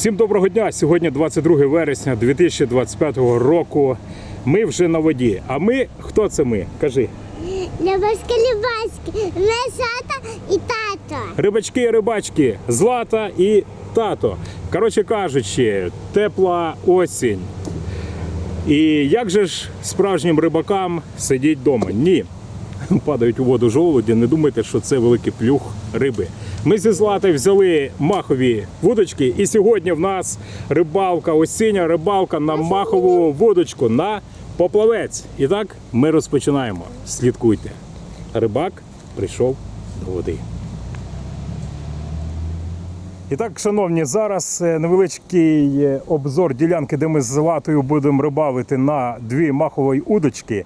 Всім доброго дня! Сьогодні 22 вересня 2025 року. Ми вже на воді. А ми хто це ми? Кажи. Любашки, любашки, Лесата і тато. Рибачки і рибачки, злата і тато. Коротше кажучи, тепла осінь. І як же ж справжнім рибакам сидіть вдома? Ні. Падають у воду жолуді, не думайте, що це великий плюх риби. Ми зі Златою взяли махові вудочки, і сьогодні в нас рибалка, осіння рибалка на махову вудочку на поплавець. І так ми розпочинаємо. Слідкуйте. Рибак прийшов до води. І так, шановні, зараз е, невеличкий е, обзор ділянки, де ми з Златою будемо рибалити на дві махові удочки.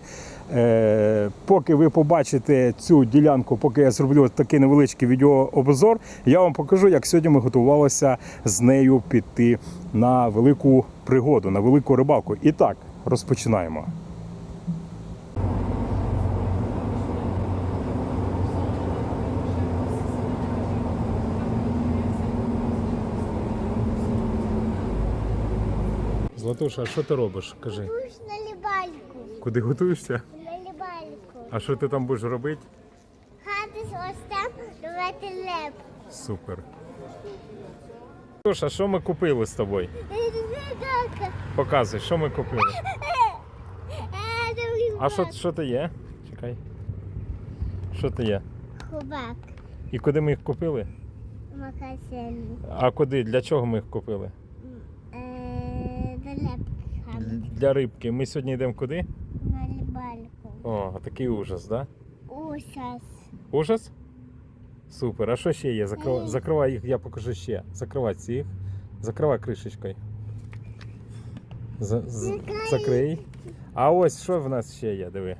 Е, поки ви побачите цю ділянку, поки я зроблю такий невеличкий відеообзор, я вам покажу, як сьогодні ми готувалися з нею піти на велику пригоду, на велику рибалку. І так, розпочинаємо. Златуша, а що ти робиш? Кажи, Пуш на лібальку. куди готуєшся? А що ти там будеш робити? Хати з остем давати леп. Супер. Слушай, а що ми купили з тобою? Показуй, що ми купили. А що, що ти є? Чекай. Що ти є? Хубак. І куди ми їх купили? Макасин. А куди? Для чого ми їх купили? Е, До леп. Для рибки. Ми сьогодні йдемо куди? О, такий ужас, да? Ужас. Ужас? Супер. А що ще є? Закрив... Закривай їх, я покажу ще. Закривай цих. Закривай кришечкою. За... з- Закрий. А ось що в нас ще є, диви.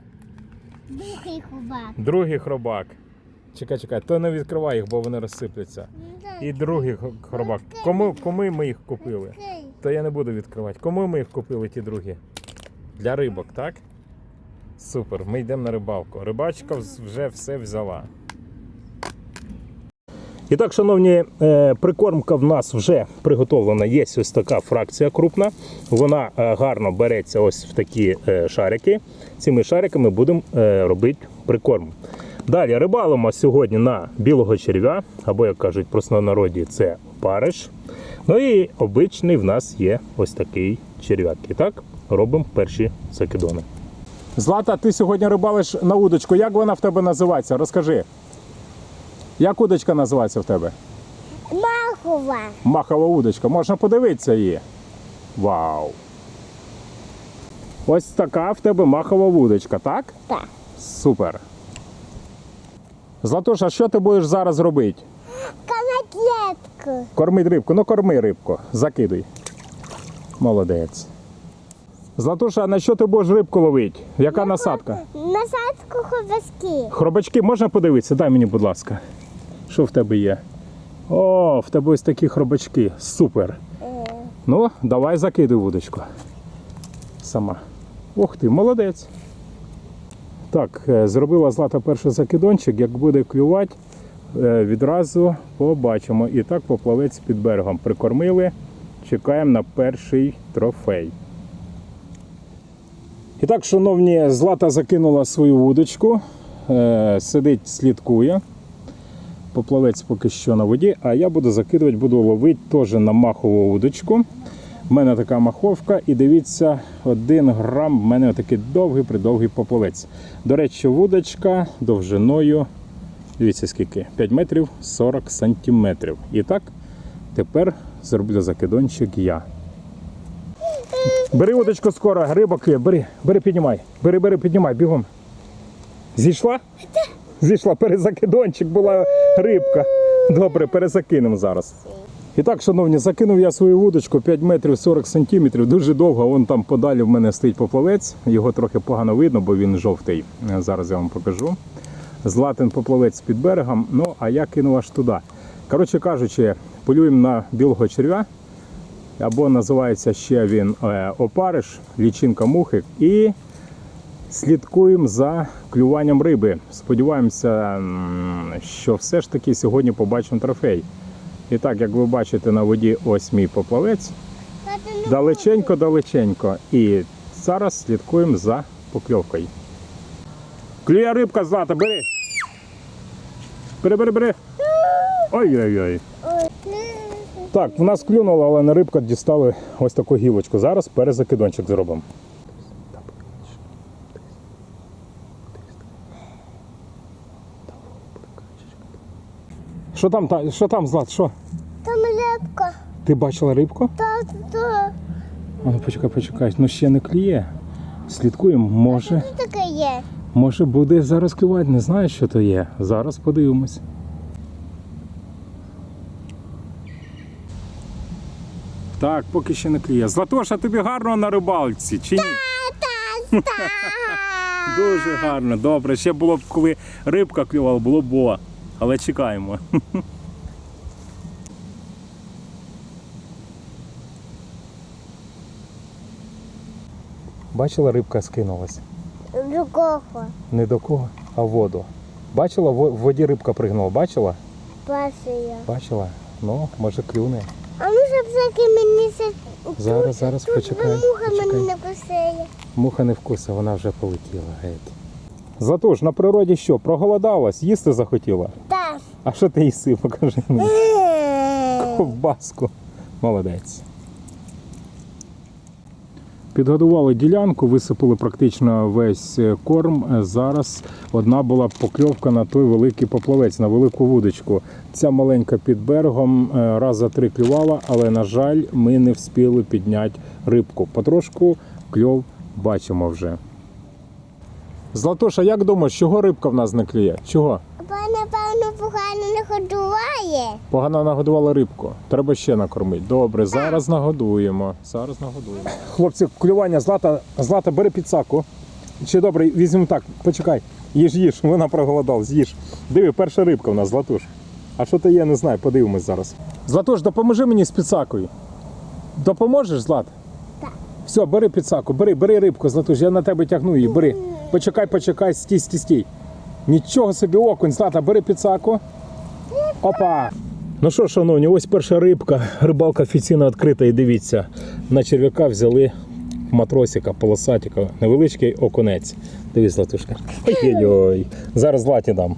Духий хубак. Другий хробак. Чекай, чекай, то не відкривай їх, бо вони розсипляться. І другий хробак. Кому, кому ми їх купили? То я не буду відкривати. Кому ми їх купили, ті другі? Для рибок, так? Супер, ми йдемо на рибалку. Рибачка вже все взяла. І так, шановні, е, прикормка в нас вже приготовлена. Є ось така фракція крупна. Вона е, гарно береться ось в такі е, шарики. Цими шариками будемо робити прикорм. Далі рибалимо сьогодні на білого черв'я, або, як кажуть, в народі це париш. Ну і обичний в нас є ось такий черв'як. І так робимо перші закидони. Злата, ти сьогодні рибалиш на удочку. Як вона в тебе називається? Розкажи. Як удочка називається в тебе? Махова. Махова удочка. Можна подивитися її. Вау! Ось така в тебе махова вудочка, так? Так. Супер. Златуша, що ти будеш зараз робити? Кормить рибку, ну корми рибку, закидуй. Молодець. Златуша, а на що ти будеш рибку ловити? Яка насадка? Насадку хубаски. Хробачки можна подивитися? Дай мені, будь ласка. Що в тебе є? О, в тебе ось такі хробачки. Супер. Ну, давай закидуй вудочку. Сама. Ух ти, молодець. Так, е, зробила злата перший закидончик. Як буде клювати, е, відразу побачимо. І так поплавець під берегом. Прикормили. Чекаємо на перший трофей. І так, шановні, Злата закинула свою вудочку, е, сидить, слідкує. Поплавець поки що на воді, а я буду закидувати, буду ловити теж на махову вудочку. У мене така маховка, і дивіться, один грам, в мене такий довгий придовгий поплавець. До речі, вудочка довжиною, дивіться скільки, 5 метрів 40 сантиметрів. І так, тепер зроблю закидончик я. Бери удочку скоро, рибок є, бери, бери, піднімай. Бери, бери, піднімай, бігом. Зійшла? Зійшла, перезакидончик була рибка. Добре, перезакинемо зараз. І так, шановні, закинув я свою вудочку 5 метрів 40 сантиметрів, дуже довго. Вон там подалі в мене стоїть поплавець. Його трохи погано видно, бо він жовтий. Е, Зараз я вам покажу. Златин поплавець під берегом. Ну, а я кинув аж туди. Коротше кажучи, полюємо на білого черв'я або називається ще він е, опариш, лічинка мухи. І слідкуємо за клюванням риби. Сподіваємося, що все ж таки сьогодні побачимо трофей. І так, як ви бачите, на воді ось мій поплавець. Тато, не Далеченько, далеченько. І зараз слідкуємо за покльовкою. Клює рибка злата, бери. Бери, бери, бери. Ой-ой-ой. Так, в нас клюнуло, але на рибка дістали ось таку гілочку. Зараз перезакидончик зробимо. Що там, та- що там, Злат? Що? Там лепка. Ти бачила рибку? Тато, А, ну почекай, почекай, ну ще не клює. Слідкуємо, може, що таке є? може буде зараз клювати, не знаю, що то є. Зараз подивимось. Так, поки ще не клює. Златоша, тобі гарно на рибалці, чи ні? Дуже гарно, добре. Ще було б, коли рибка клювала, було б о. Але чекаємо. Бачила, рибка скинулась. До кого? Не до кого, а в воду. Бачила, в воді рибка пригнула. Бачила? Пасия. Бачила? Ну, може клюне. А ну щоб всякі мені це... Зараз, зараз, Тут почекай. муха почекай. не кусає. Муха не вкусила, вона вже полетіла геть. Зато ж на природі що, проголодалась, їсти захотіла. Так. А що ти їси? Покажи мені. Ковбаску. Молодець. Підгодували ділянку, висипали практично весь е, корм. Е, Зараз одна була покльовка на той великий поплавець, на велику вудочку. Ця маленька під берегом е, раз за три клювала, але, на жаль, ми не встигли підняти рибку. Потрошку кльов бачимо вже. Златоша, як думаєш, чого рибка в нас не клює? Чого? Певно, погано. Погано нагодувала рибку. Треба ще накормити. Добре, зараз нагодуємо. Зараз нагодуємо. Хлопці, клювання злата, злата, бери підсаку. Чи добре, візьмемо так, почекай. Їж, їж, вона проголодалась, їж. Диви, перша рибка в нас, Златуш. А що то є, не знаю, подивимось зараз. Златуш, допоможи мені з підсакою. Допоможеш, Злат? Так. Все, бери підсаку, бери, бери рибку, Златуш, я на тебе тягну її, бери. Почекай, почекай, стій, стій, стій. Нічого собі окунь, Злата, бери підсаку. Опа! Ну що, шановні, ось перша рибка. Рибалка офіційно відкрита і дивіться. На черв'яка взяли матросика, полосатика, невеличкий окунець. Дивись, Златушка. Ой-ой-ой. Зараз златі дам.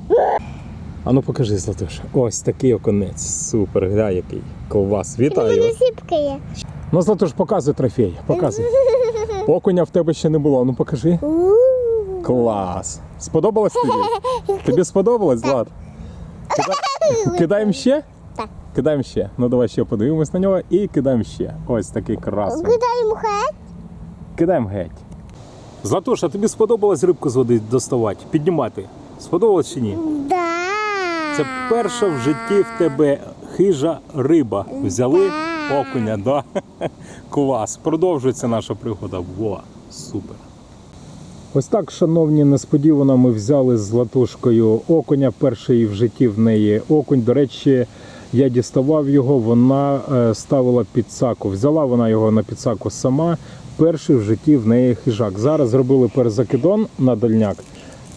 А ну покажи, Златуша. Ось такий окунець. Супер, гля який. Ковбас. Вітаю. Є. Ну, Златуш, показуй трофей. Показуй. Окуня в тебе ще не було. Ну покажи. Клас. Сподобалось тобі? Тобі сподобалось, Злат? Кида- Кидаємо ще? Так. Кидаємо ще. Ну давай ще подивимось на нього і кидаємо ще. Ось такий красний. Кидаємо хет. Кидаємо геть. Златуша, тобі сподобалось рибку з води доставати, піднімати? Сподобалось чи ні? Да. Це перша в житті в тебе хижа риба. Взяли окуня, да? Клас. Продовжується наша пригода. Во, супер. Ось так, шановні, несподівано ми взяли з Златушкою окуня. Перший в житті в неї окунь. До речі, я діставав його, вона е, ставила підсаку. Взяла вона його на підсаку сама. Перший в житті в неї хижак. Зараз зробили перезакидон на дальняк.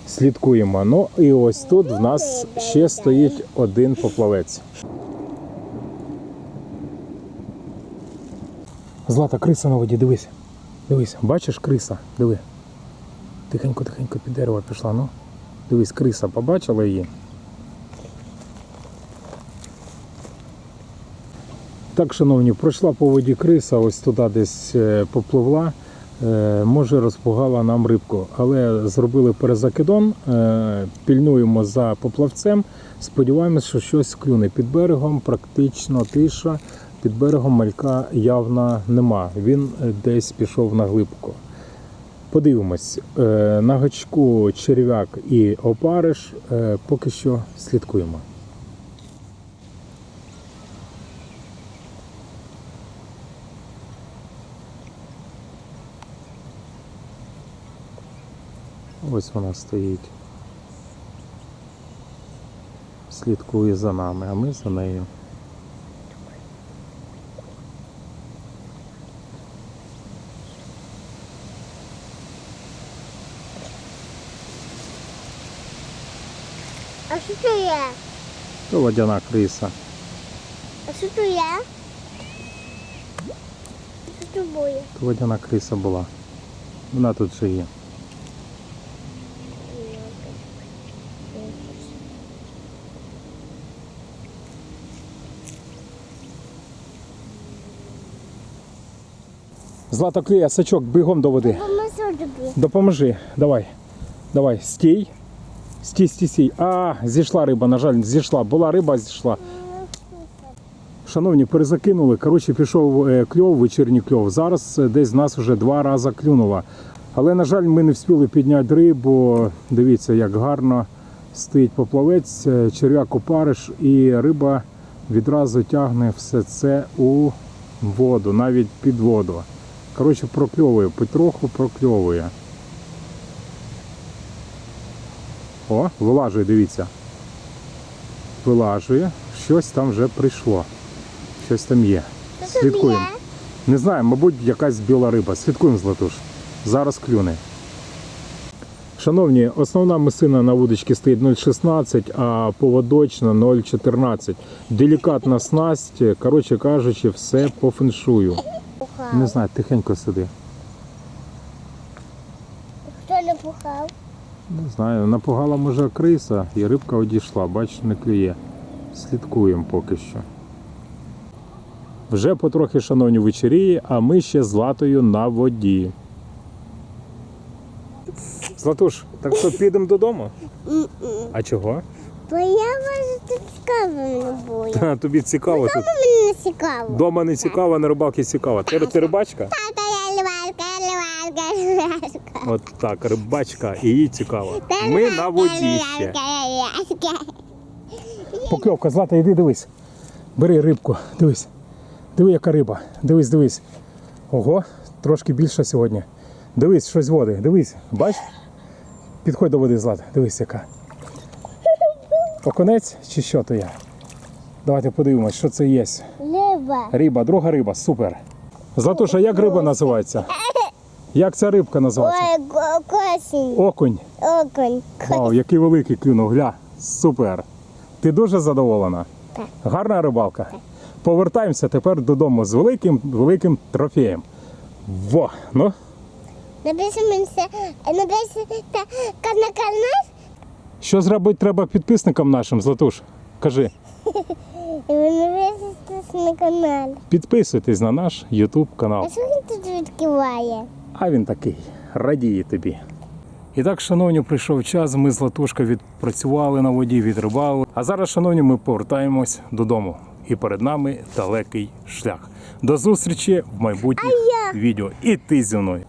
Слідкуємо. Ну і ось тут в нас ще стоїть один поплавець. Злата, криса на воді, дивись. Дивись, бачиш криса? Диви. Тихенько, тихенько під дерево пішла. Ну. Дивись, криса, побачила її. Так, шановні, пройшла по воді криса, ось туди десь е, попливла. Е, Може, розпугала нам рибку, але зробили перезакидон, е, пільнуємо за поплавцем. Сподіваємось, що щось клюне. Під берегом практично тиша, під берегом малька явно нема. Він десь пішов на глибку. Подивимось, Е, на гачку черв'як і опариш. Е, Поки що слідкуємо. Ось вона стоїть. Слідкує за нами, а ми за нею. А що це є? То водяна криса. А що тут є? Що тут буде? Тут водяна криса була. Вона тут же є. Злата клея, сачок, бігом до води. Тобі. Допоможи. Давай. Давай, стій. Стій, стій, стій. А, зійшла риба, на жаль, зійшла. Була риба, зійшла. Шановні, перезакинули. Коротше, пішов е, кльов, вечірній кльов. Зараз е, десь нас вже два рази клюнуло. Але, на жаль, ми не встигли підняти рибу. Дивіться, як гарно стоїть поплавець, е, черв'як опариш, і риба відразу тягне все це у воду, навіть під воду. Коротше, прокльовує, потроху прокльовує. О, вилажує, дивіться. Вилажує, щось там вже прийшло. Щось там є. Слідкуємо. Не знаю, мабуть, якась біла риба. Слідкуємо, Златуш. Зараз клюне. Шановні, основна мисина на вудочці стоїть 0,16, а поводочна 0,14. Делікатна снасть, коротше кажучи, все по феншую. Не знаю, тихенько сиди. Хто не пухав? Не знаю, напугала може криса і рибка одійшла, бач, не клює. Слідкуємо поки що. Вже потрохи, шановні вечеріє, а ми ще з Златою на воді. Златуш, так що підемо додому? А чого? Бо я можу тут цікаво не буде. Та, тобі цікаво тут. Мені не цікаво. Дома не цікаво, на рибалки цікаво. Ти, ти рибачка? Тата, От так, рибачка, і їй цікаво. Ми на воді ще. Покльовка, Злата, йди дивись. Бери рибку, дивись. Диви, яка риба. Дивись, дивись. Ого, трошки більше сьогодні. Дивись, щось води. Дивись, бач? Підходь до води, Злата, дивись, яка. Оконець чи що то є? Давайте подивимось, що це є. Лева. Риба, друга риба, супер. Златуша, як риба називається? Як ця рибка називається? Ой, го- косінь. Окунь. Окунь. Вау, який великий клюнув. Гля, супер. Ти дуже задоволена? Так. Гарна рибалка. Повертаємося тепер додому з великим великим трофеєм. Во, ну, Напишемося, напишемо на канал, що зробити треба підписникам нашим, Златуш? Кажи, підписуйтесь на наш YouTube канал. А що він тут відкриває? А він такий, радіє тобі. І так, шановні, прийшов час. Ми з Латушка відпрацювали на воді, відрибали. А зараз, шановні, ми повертаємось додому. І перед нами далекий шлях. До зустрічі в майбутніх відео. І ти зі мною.